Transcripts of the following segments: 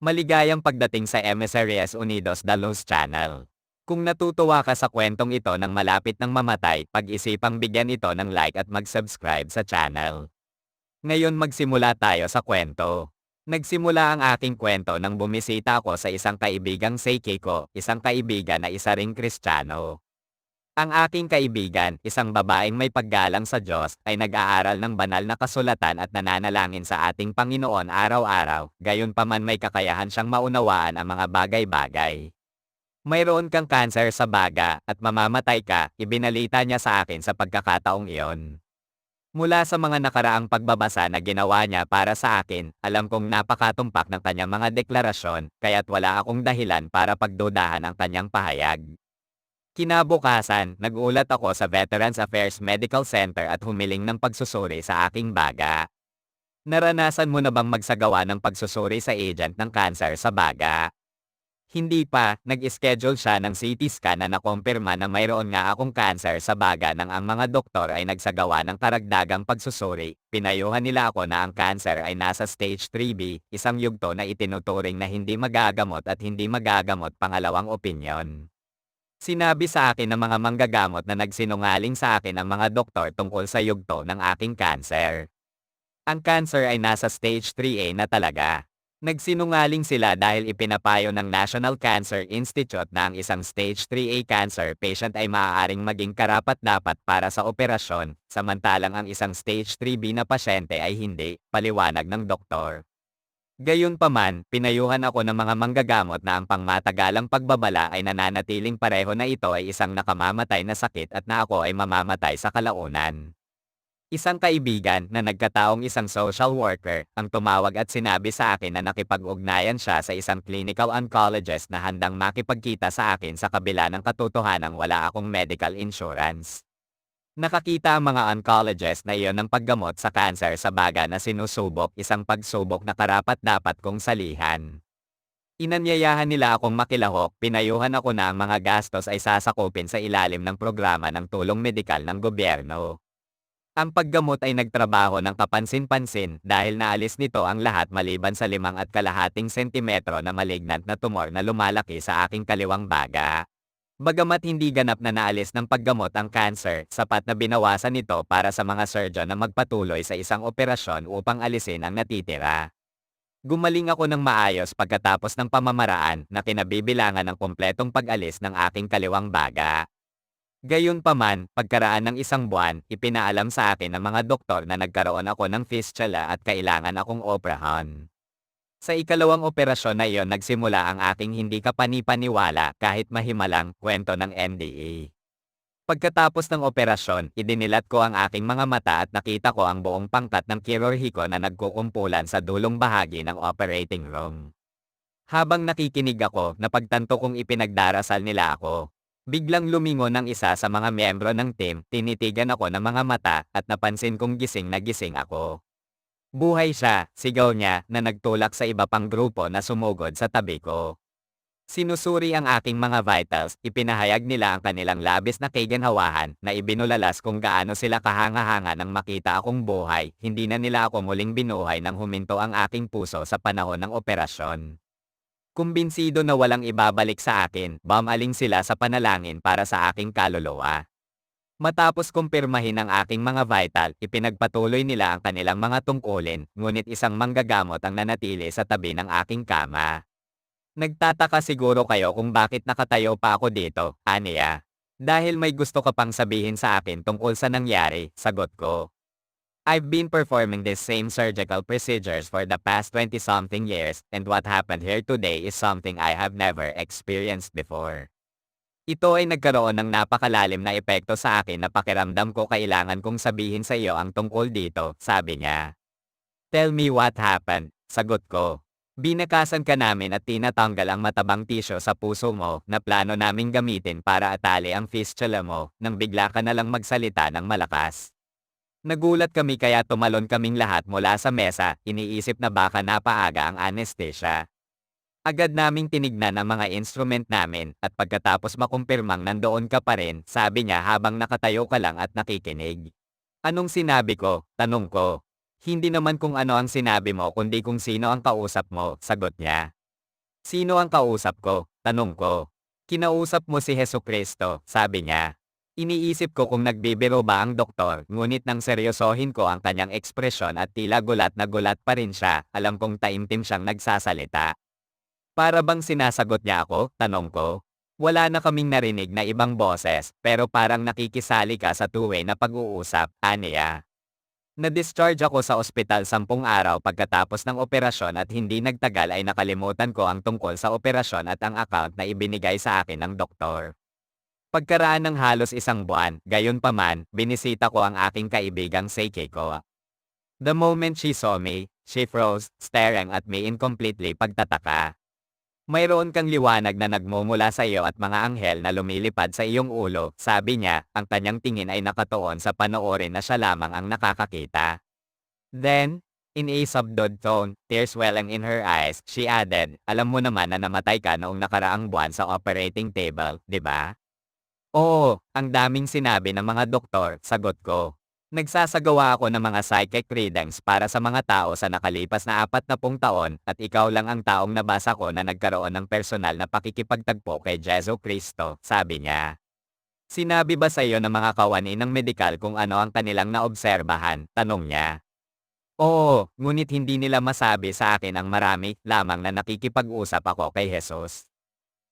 Maligayang pagdating sa MSRS Unidos da Luz Channel. Kung natutuwa ka sa kwentong ito ng malapit ng mamatay, pag-isipang bigyan ito ng like at mag-subscribe sa channel. Ngayon magsimula tayo sa kwento. Nagsimula ang aking kwento nang bumisita ako sa isang kaibigang Seiki ko, isang kaibigan na isa ring Kristiyano. Ang aking kaibigan, isang babaeng may paggalang sa Diyos, ay nag-aaral ng banal na kasulatan at nananalangin sa ating Panginoon araw-araw, gayon pa man may kakayahan siyang maunawaan ang mga bagay-bagay. Mayroon kang kanser sa baga at mamamatay ka, ibinalita niya sa akin sa pagkakataong iyon. Mula sa mga nakaraang pagbabasa na ginawa niya para sa akin, alam kong napakatumpak ng kanyang mga deklarasyon, kaya't wala akong dahilan para pagdudahan ang kanyang pahayag. Kinabukasan, nagulat ako sa Veterans Affairs Medical Center at humiling ng pagsusuri sa aking baga. Naranasan mo na bang magsagawa ng pagsusuri sa agent ng cancer sa baga? Hindi pa, nag-schedule siya ng CT scan na nakumpirma na mayroon nga akong cancer sa baga nang ang mga doktor ay nagsagawa ng karagdagang pagsusuri. Pinayuhan nila ako na ang cancer ay nasa stage 3B, isang yugto na itinuturing na hindi magagamot at hindi magagamot pangalawang opinyon. Sinabi sa akin ng mga manggagamot na nagsinungaling sa akin ang mga doktor tungkol sa yugto ng aking cancer. Ang cancer ay nasa stage 3A na talaga. Nagsinungaling sila dahil ipinapayo ng National Cancer Institute na ang isang stage 3A cancer patient ay maaaring maging karapat-dapat para sa operasyon, samantalang ang isang stage 3B na pasyente ay hindi, paliwanag ng doktor. Gayunpaman, pinayuhan ako ng mga manggagamot na ang pangmatagalang pagbabala ay nananatiling pareho na ito ay isang nakamamatay na sakit at na ako ay mamamatay sa kalaunan. Isang kaibigan na nagkataong isang social worker ang tumawag at sinabi sa akin na nakipag-ugnayan siya sa isang clinical oncologist na handang makipagkita sa akin sa kabila ng katotohanang wala akong medical insurance. Nakakita ang mga oncologist na iyon ng paggamot sa cancer sa baga na sinusubok isang pagsubok na karapat-dapat kong salihan. Inanyayahan nila akong makilahok, pinayuhan ako na ang mga gastos ay sasakupin sa ilalim ng programa ng tulong medikal ng gobyerno. Ang paggamot ay nagtrabaho ng kapansin-pansin dahil naalis nito ang lahat maliban sa limang at kalahating sentimetro na malignant na tumor na lumalaki sa aking kaliwang baga. Bagamat hindi ganap na naalis ng paggamot ang cancer, sapat na binawasan nito para sa mga surgeon na magpatuloy sa isang operasyon upang alisin ang natitira. Gumaling ako ng maayos pagkatapos ng pamamaraan na kinabibilangan ng kumpletong pag-alis ng aking kaliwang baga. Gayunpaman, pagkaraan ng isang buwan, ipinaalam sa akin ng mga doktor na nagkaroon ako ng fistula at kailangan akong operahan. Sa ikalawang operasyon na iyon nagsimula ang aking hindi kapanipaniwala kahit mahimalang kwento ng NDA. Pagkatapos ng operasyon, idinilat ko ang aking mga mata at nakita ko ang buong pangkat ng kirurhiko na nagkukumpulan sa dulong bahagi ng operating room. Habang nakikinig ako, napagtanto kong ipinagdarasal nila ako. Biglang lumingon ang isa sa mga miyembro ng team, tinitigan ako ng mga mata at napansin kong gising na gising ako. Buhay siya, sigaw niya na nagtulak sa iba pang grupo na sumugod sa tabi ko. Sinusuri ang aking mga vitals, ipinahayag nila ang kanilang labis na kaganhawahan na ibinulalas kung gaano sila kahanga-hanga nang makita akong buhay, hindi na nila ako muling binuhay nang huminto ang aking puso sa panahon ng operasyon. Kumbinsido na walang ibabalik sa akin, bamaling sila sa panalangin para sa aking kaluluwa. Matapos kumpirmahin ang aking mga vital, ipinagpatuloy nila ang kanilang mga tungkulin, ngunit isang manggagamot ang nanatili sa tabi ng aking kama. Nagtataka siguro kayo kung bakit nakatayo pa ako dito, aniya. Dahil may gusto ka pang sabihin sa akin tungkol sa nangyari, sagot ko. I've been performing these same surgical procedures for the past 20-something years, and what happened here today is something I have never experienced before. Ito ay nagkaroon ng napakalalim na epekto sa akin na pakiramdam ko kailangan kong sabihin sa iyo ang tungkol dito, sabi niya. Tell me what happened, sagot ko. Binakasan ka namin at tinatanggal ang matabang tisyo sa puso mo na plano naming gamitin para atali ang fistula mo nang bigla ka na lang magsalita ng malakas. Nagulat kami kaya tumalon kaming lahat mula sa mesa, iniisip na baka napaaga ang anesthesia. Agad naming tinignan ang mga instrument namin at pagkatapos makumpirmang nandoon ka pa rin, sabi niya habang nakatayo ka lang at nakikinig. Anong sinabi ko? Tanong ko. Hindi naman kung ano ang sinabi mo kundi kung sino ang kausap mo, sagot niya. Sino ang kausap ko? Tanong ko. Kinausap mo si Heso Kristo, sabi niya. Iniisip ko kung nagbibiro ba ang doktor, ngunit nang seryosohin ko ang kanyang ekspresyon at tila gulat na gulat pa rin siya, alam kong taimtim siyang nagsasalita. Para bang sinasagot niya ako? Tanong ko. Wala na kaming narinig na ibang boses, pero parang nakikisali ka sa two-way na pag-uusap, aniya. Na-discharge ako sa ospital sampung araw pagkatapos ng operasyon at hindi nagtagal ay nakalimutan ko ang tungkol sa operasyon at ang account na ibinigay sa akin ng doktor. Pagkaraan ng halos isang buwan, gayon pa man, binisita ko ang aking kaibigang Seikiko. The moment she saw me, she froze, staring at me in completely pagtataka. Mayroon kang liwanag na nagmumula sa iyo at mga anghel na lumilipad sa iyong ulo, sabi niya, ang kanyang tingin ay nakatuon sa panoorin na siya lamang ang nakakakita. Then, in a subdued tone, tears welling in her eyes, she added, alam mo naman na namatay ka noong nakaraang buwan sa operating table, di ba? Oo, ang daming sinabi ng mga doktor, sagot ko. Nagsasagawa ako ng mga psychic readings para sa mga tao sa nakalipas na apat na pung taon at ikaw lang ang taong nabasa ko na nagkaroon ng personal na pakikipagtagpo kay Jesu Cristo, sabi niya. Sinabi ba sa iyo ng mga kawani ng medikal kung ano ang kanilang naobserbahan? Tanong niya. Oo, ngunit hindi nila masabi sa akin ang marami lamang na nakikipag-usap ako kay Jesus.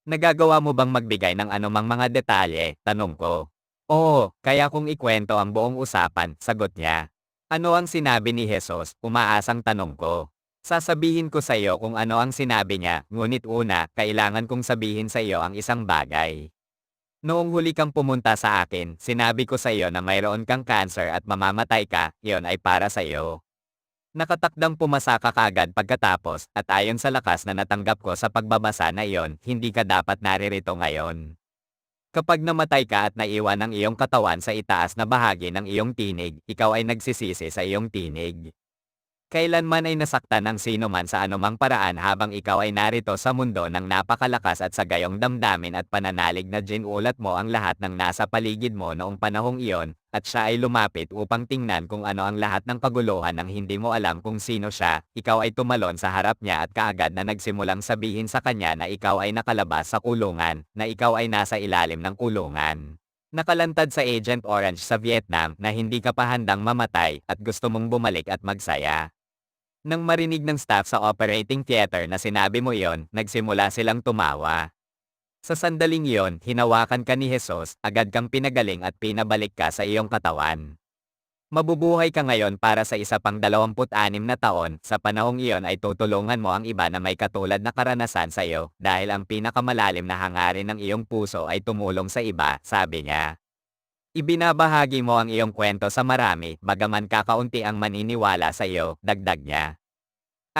Nagagawa mo bang magbigay ng anumang mga detalye? Tanong ko. Oo, kaya kung ikwento ang buong usapan, sagot niya. Ano ang sinabi ni Jesus? Umaasang tanong ko. Sasabihin ko sa iyo kung ano ang sinabi niya, ngunit una, kailangan kong sabihin sa iyo ang isang bagay. Noong huli kang pumunta sa akin, sinabi ko sa iyo na mayroon kang cancer at mamamatay ka, iyon ay para sa iyo. Nakatakdang pumasa ka kagad pagkatapos at ayon sa lakas na natanggap ko sa pagbabasa na iyon, hindi ka dapat naririto ngayon. Kapag namatay ka at naiwan ang iyong katawan sa itaas na bahagi ng iyong tinig, ikaw ay nagsisisi sa iyong tinig. Kailanman ay nasaktan ng sino man sa anumang paraan habang ikaw ay narito sa mundo ng napakalakas at sa gayong damdamin at pananalig na ginulat mo ang lahat ng nasa paligid mo noong panahong iyon, at siya ay lumapit upang tingnan kung ano ang lahat ng kaguluhan ng hindi mo alam kung sino siya, ikaw ay tumalon sa harap niya at kaagad na nagsimulang sabihin sa kanya na ikaw ay nakalabas sa kulungan, na ikaw ay nasa ilalim ng kulungan. Nakalantad sa Agent Orange sa Vietnam na hindi ka pa handang mamatay at gusto mong bumalik at magsaya. Nang marinig ng staff sa operating theater na sinabi mo iyon, nagsimula silang tumawa. Sa sandaling iyon, hinawakan ka ni Jesus, agad kang pinagaling at pinabalik ka sa iyong katawan. Mabubuhay ka ngayon para sa isa pang 26 na taon, sa panahong iyon ay tutulungan mo ang iba na may katulad na karanasan sa iyo, dahil ang pinakamalalim na hangarin ng iyong puso ay tumulong sa iba, sabi niya. Ibinabahagi mo ang iyong kwento sa marami, bagaman kakaunti ang maniniwala sa iyo, dagdag niya.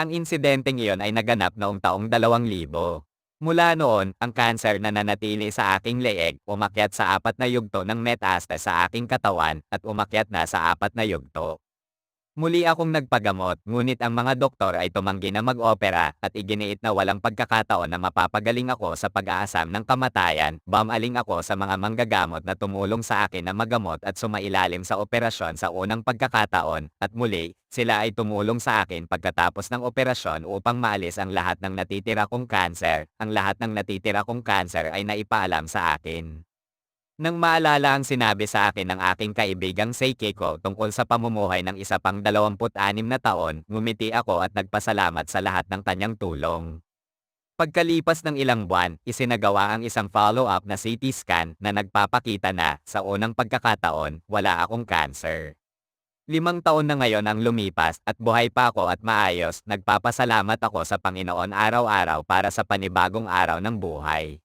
Ang insidenteng iyon ay naganap noong taong 2000. Mula noon, ang kanser na nanatili sa aking leeg, umakyat sa apat na yugto ng metastasis sa aking katawan, at umakyat na sa apat na yugto. Muli akong nagpagamot, ngunit ang mga doktor ay tumanggi na mag-opera at iginiit na walang pagkakataon na mapapagaling ako sa pag-aasam ng kamatayan, bamaling ako sa mga manggagamot na tumulong sa akin na magamot at sumailalim sa operasyon sa unang pagkakataon, at muli, sila ay tumulong sa akin pagkatapos ng operasyon upang maalis ang lahat ng natitira kong cancer, ang lahat ng natitira kong cancer ay naipaalam sa akin. Nang maalala ang sinabi sa akin ng aking kaibigang Seikiko tungkol sa pamumuhay ng isa pang 26 na taon, ngumiti ako at nagpasalamat sa lahat ng kanyang tulong. Pagkalipas ng ilang buwan, isinagawa ang isang follow-up na CT scan na nagpapakita na, sa unang pagkakataon, wala akong cancer. Limang taon na ngayon ang lumipas at buhay pa ako at maayos, nagpapasalamat ako sa Panginoon araw-araw para sa panibagong araw ng buhay.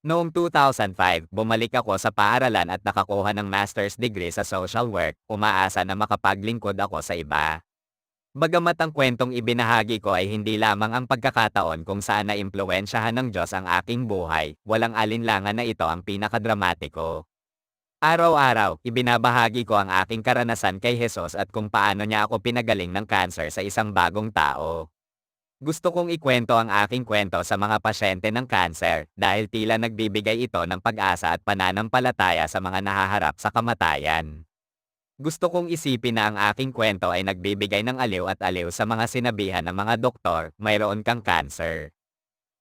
Noong 2005, bumalik ako sa paaralan at nakakuha ng master's degree sa social work, umaasa na makapaglingkod ako sa iba. Bagamat ang kwentong ibinahagi ko ay hindi lamang ang pagkakataon kung saan na-impluensyahan ng Diyos ang aking buhay, walang alinlangan na ito ang pinakadramatiko. Araw-araw, ibinabahagi ko ang aking karanasan kay Jesus at kung paano niya ako pinagaling ng cancer sa isang bagong tao. Gusto kong ikwento ang aking kwento sa mga pasyente ng cancer dahil tila nagbibigay ito ng pag-asa at pananampalataya sa mga nahaharap sa kamatayan. Gusto kong isipin na ang aking kwento ay nagbibigay ng aliw at aliw sa mga sinabihan ng mga doktor, mayroon kang cancer.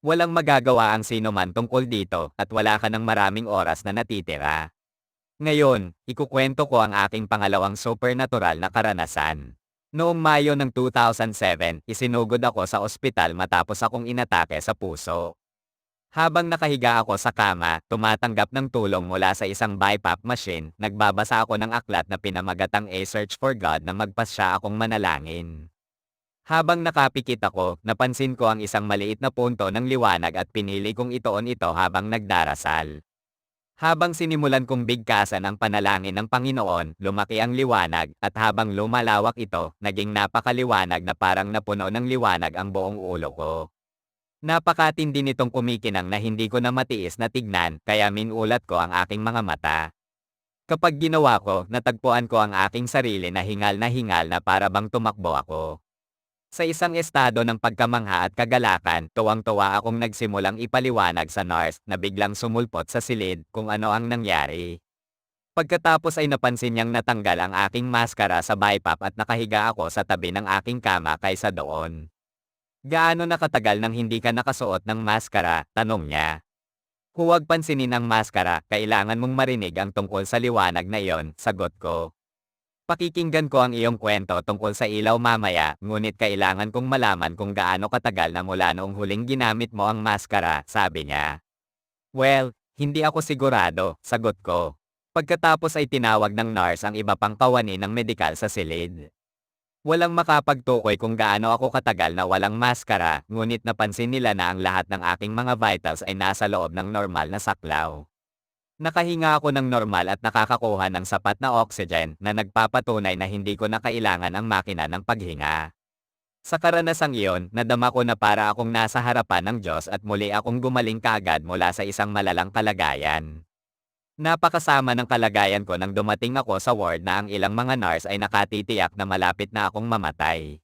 Walang magagawa ang sino man tungkol dito at wala ka ng maraming oras na natitira. Ngayon, ikukwento ko ang aking pangalawang supernatural na karanasan. Noong Mayo ng 2007, isinugod ako sa ospital matapos akong inatake sa puso. Habang nakahiga ako sa kama, tumatanggap ng tulong mula sa isang BiPAP machine, nagbabasa ako ng aklat na pinamagatang A Search for God na magpasya akong manalangin. Habang nakapikit ako, napansin ko ang isang maliit na punto ng liwanag at pinili kong itoon ito habang nagdarasal. Habang sinimulan kong bigkasan ang panalangin ng Panginoon, lumaki ang liwanag, at habang lumalawak ito, naging napakaliwanag na parang napuno ng liwanag ang buong ulo ko. Napakatindi nitong kumikinang na hindi ko na matiis na tignan, kaya minulat ko ang aking mga mata. Kapag ginawa ko, natagpuan ko ang aking sarili na hingal na hingal na para bang tumakbo ako. Sa isang estado ng pagkamangha at kagalakan, tuwang-tuwa akong nagsimulang ipaliwanag sa nurse na biglang sumulpot sa silid kung ano ang nangyari. Pagkatapos ay napansin niyang natanggal ang aking maskara sa BiPAP at nakahiga ako sa tabi ng aking kama kaysa doon. Gaano nakatagal nang hindi ka nakasuot ng maskara? Tanong niya. Huwag pansinin ang maskara, kailangan mong marinig ang tungkol sa liwanag na iyon, sagot ko. Pakikinggan ko ang iyong kwento tungkol sa ilaw mamaya, ngunit kailangan kong malaman kung gaano katagal na mula noong huling ginamit mo ang maskara, sabi niya. Well, hindi ako sigurado, sagot ko. Pagkatapos ay tinawag ng nurse ang iba pang kawani ng medikal sa silid. Walang makapagtukoy kung gaano ako katagal na walang maskara, ngunit napansin nila na ang lahat ng aking mga vitals ay nasa loob ng normal na saklaw. Nakahinga ako ng normal at nakakakuha ng sapat na oxygen na nagpapatunay na hindi ko na kailangan ang makina ng paghinga. Sa karanasang iyon, nadama ko na para akong nasa harapan ng Diyos at muli akong gumaling kaagad mula sa isang malalang kalagayan. Napakasama ng kalagayan ko nang dumating ako sa ward na ang ilang mga nurse ay nakatitiyak na malapit na akong mamatay.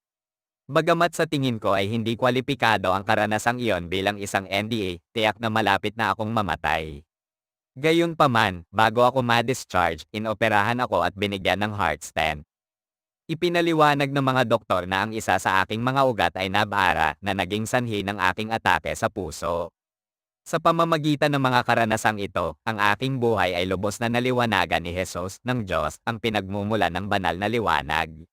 Bagamat sa tingin ko ay hindi kwalipikado ang karanasang iyon bilang isang NDA, tiyak na malapit na akong mamatay. Gayunpaman, bago ako ma-discharge, inoperahan ako at binigyan ng heart stent. Ipinaliwanag ng mga doktor na ang isa sa aking mga ugat ay nabara na naging sanhi ng aking atake sa puso. Sa pamamagitan ng mga karanasang ito, ang aking buhay ay lubos na naliwanagan ni Jesus ng Diyos ang pinagmumula ng banal na liwanag.